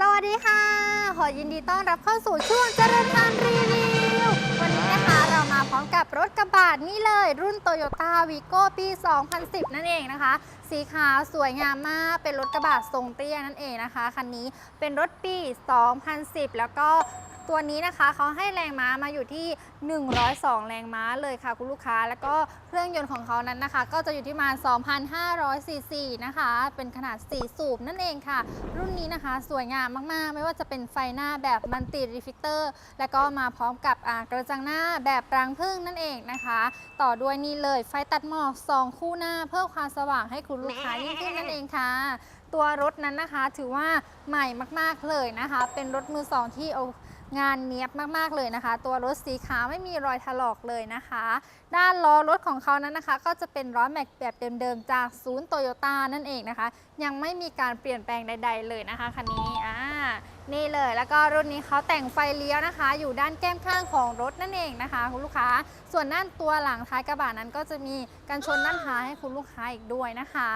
สวัสดีค่ะ ขอยินดีต้อนรับเข้าสู่ช่วงเจริญพันธุ์รีวิว วันนี้นะคะเรามาพร้อมกับรถกระบะนี่เลย รุ่น Toyota Vigo ปี 2010 นั่นเองนะคะ สีขาวสวยงามมาก เป็นรถกระบะทรงเตี้ยนั่นเองนะคะ คันนี้เป็นรถปี 2010 แล้วก็ ตัวนี้นะคะเขาให้แรงม้ามาอยู่ที่ 102 แรงม้าเลยค่ะคุณลูกค้า แล้วก็เครื่องยนต์ของเขานั้นนะคะ ก็จะอยู่ที่มา 2,500ซีซีนะคะ เป็นขนาด 4 สูบนั่นเองค่ะ รุ่นนี้นะคะสวยงามมากๆ ไม่ว่าจะเป็นไฟหน้าแบบมันติรีฟิเตอร์ แล้วก็มาพร้อมกับกระจังหน้าแบบรังพึ่งนั่นเองนะคะ ต่อด้วยนี่เลยไฟตัดหมอกสองคู่หน้าเพิ่มความสว่างให้คุณลูกค้ายิ่งขึ้นนั่นเองค่ะตัวรถนั้นนะคะถือว่าใหม่มาก ๆ เลยนะคะ เป็นรถมือสองที่เอา งานเนียบมากๆเลยนะคะ ตัวรถสีขาวไม่มีรอยถลอกเลยนะคะ ด้านล้อรถของเขานั้นนะคะ ก็จะเป็นล้อแม็กแบบเดิมๆจากศูนย์โตโยต้านั่นเองนะคะ ยังไม่มีการเปลี่ยนแปลงใด ๆ เลยนะคะคันนี้อ่านี่เลยแล้วก็รุ่นนี้เขาแต่งไฟเลี้ยวนะคะ อยู่ด้านแก้มข้างของรถนั่นเองนะคะ คุณลูกค้า ส่วนด้านตัวหลังท้ายกระบะนั้นก็จะมีกันชนด้านท้ายให้คุณลูกค้าอีกด้วยนะคะ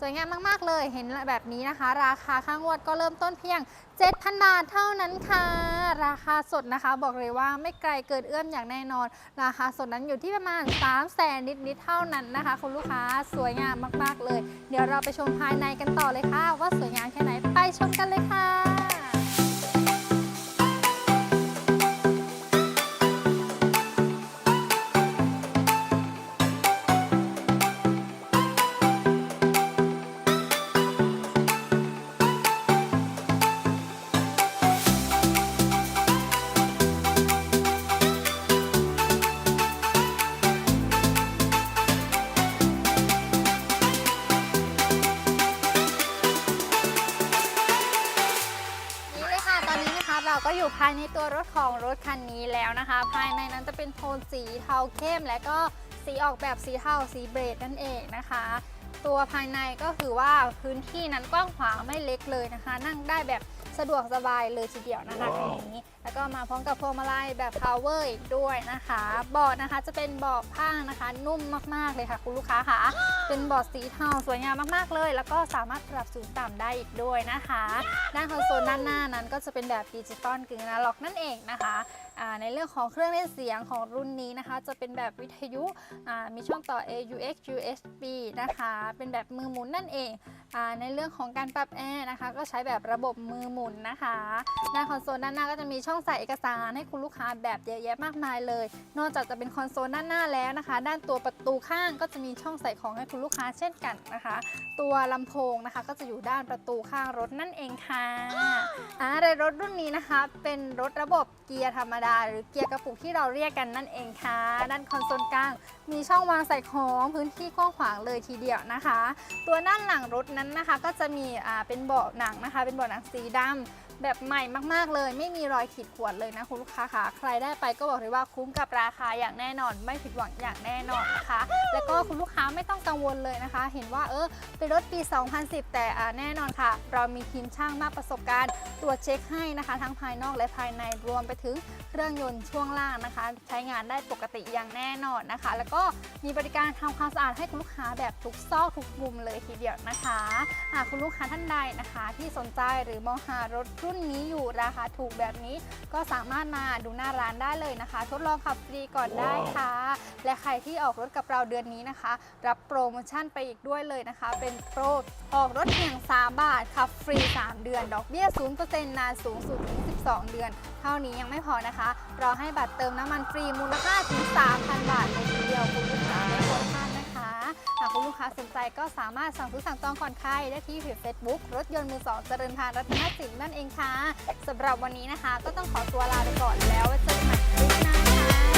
สวยงามมากๆเลยเห็นแบบนี้นะคะ ราคาข้างวดก็เริ่มต้นเพียง 7,000 บาทเท่านั้นค่ะ ราคาสดนะคะ บอกเลยว่าไม่ไกลเกินเอื้อมอย่างแน่นอน ราคาสดนั้นอยู่ที่ประมาณ 3 0 0แสนนิดๆเท่านั้นนะคะ คุณลูกค้าสวยงามมากๆเลย เดี๋ยวเราไปชมภายในกันต่อเลยค่ะ ว่าสวยงามแค่ไหนไปชมกันเลยค่ะ ก็อยู่ภายในตัวรถของรถคันนี้แล้วนะคะ ภายในนั้นจะเป็นโทนสีเทาเข้ม และก็สีออกแบบสีเทาสีเบรดนั่นเองนะคะ ตัวภายในก็คือว่าพื้นที่นั้นกว้างขวางไม่เล็กเลยนะคะ นั่งได้แบบ สะดวกสบายเลยทีเดียวนะคะคันนี้ แล้วก็มาพร้อมกับพวงมาลัยแบบ power อีกด้วยนะคะ เบาะนะคะจะเป็นเบาะผ้านะคะ นุ่มมากๆเลยค่ะคุณลูกค้าค่ะ เป็นเบาะสีเทาสวยงามมากๆเลย แล้วก็สามารถปรับสูงต่ำได้อีกด้วยนะคะ ด้านคอนโซลด้านหน้านั้นก็จะเป็นแบบดิจิตอลกึ่งอนาล็อกนั่นเองนะคะอ่าในเรื่องของเครื่องเล่นเสียงของรุ่นนี้นะคะ จะเป็นแบบวิทยุอ่ามีช่องต่อ AUX USB นะคะ เป็นแบบมือหมุนนั่นเองอา ในเรื่องของการปรับแอร์นะคะ ก็ใช้แบบระบบมือหมุนนะคะด้านคอนโซลด้านหน้าก็จะมีช่องใส่เอกสารให้คุณลูกค้าแบบเยอะแยะมากมายเลย นอกจากจะเป็นคอนโซลด้านหน้าแล้วนะคะ ด้านตัวประตูข้างก็จะมีช่องใส่ของให้คุณลูกค้าเช่นกันนะคะ ตัวลำโพงนะคะ ก็จะอยู่ด้านประตูข้างรถนั่นเองค่ะอ่าในรถรุ่นนี้นะคะ เป็นรถระบบเกียร์ธรรมดา หรือเกียร์กระปุกที่เราเรียกกันนั่นเองค่ะ ด้านคอนโซลกลางมีช่องวางใส่ของพื้นที่กว้างขวางเลยทีเดียวนะคะ ตัวด้านหลังรถนั้นนะคะก็จะมีเป็นเบาะหนังนะคะ เป็นเบาะหนังสีดำ แบบใหม่มากๆเลย ไม่มีรอยขีดข่วนเลยนะคุณลูกค้าค่ะ ใครได้ไปก็บอกเลยว่าคุ้มกับราคาอย่างแน่นอน ไม่ผิดหวังอย่างแน่นอนนะคะ แล้วก็คุณลูกค้าไม่ต้องกังวลเลยนะคะ เห็นว่าเออเป็นรถปี 2010 แต่แน่นอนค่ะ เรามีทีมช่างมากประสบการณ์ตรวจเช็คให้นะคะ ทั้งภายนอกและภายในรวมไปถึงเครื่องยนต์ช่วงล่างนะคะ ใช้งานได้ปกติอย่างแน่นอนนะคะ แล้วก็มีบริการทำความสะอาดให้คุณลูกค้าแบบทุกซอกทุกมุมเลยทีเดียวนะคะหากคุณลูกค้าท่านใดนะคะ ที่สนใจหรือมองหารถรุ่นนี้อยู่ราคาถูกแบบนี้ ก็สามารถมาดูหน้าร้านได้เลยนะคะ ทดลองขับฟรีก่อนได้ค่ะ และใครที่ออกรถกับเราเดือนนี้นะคะ รับโปรโมชั่นไปอีกด้วยเลยนะคะ เป็นโปรออกรถเพียง3บาทขับฟรี 3 เดือน ดอกเบี้ย0%นานสูงสุดถึง12 เดือน เท่านี้ยังไม่พอนะคะ เราให้บัตรเติมน้ำมันฟรีมูลค่าถึง3,000 บาทเลยทีเดียวคุณลูกค้าไม่ควรพลาดนะคะ หากคุณลูกค้าสนใจก็สามารถสั่งซื้อสั่งจองก่อนใครได้ที่เพจเฟซบุ๊กรถยนต์มือสองเจริญพานรัตนสินนั่นเองค่ะสำหรับวันนี้นะคะ ก็ต้องขอตัวลาไปก่อนแล้วไว้เจอกันใหม่คลิปหน้าค่ะ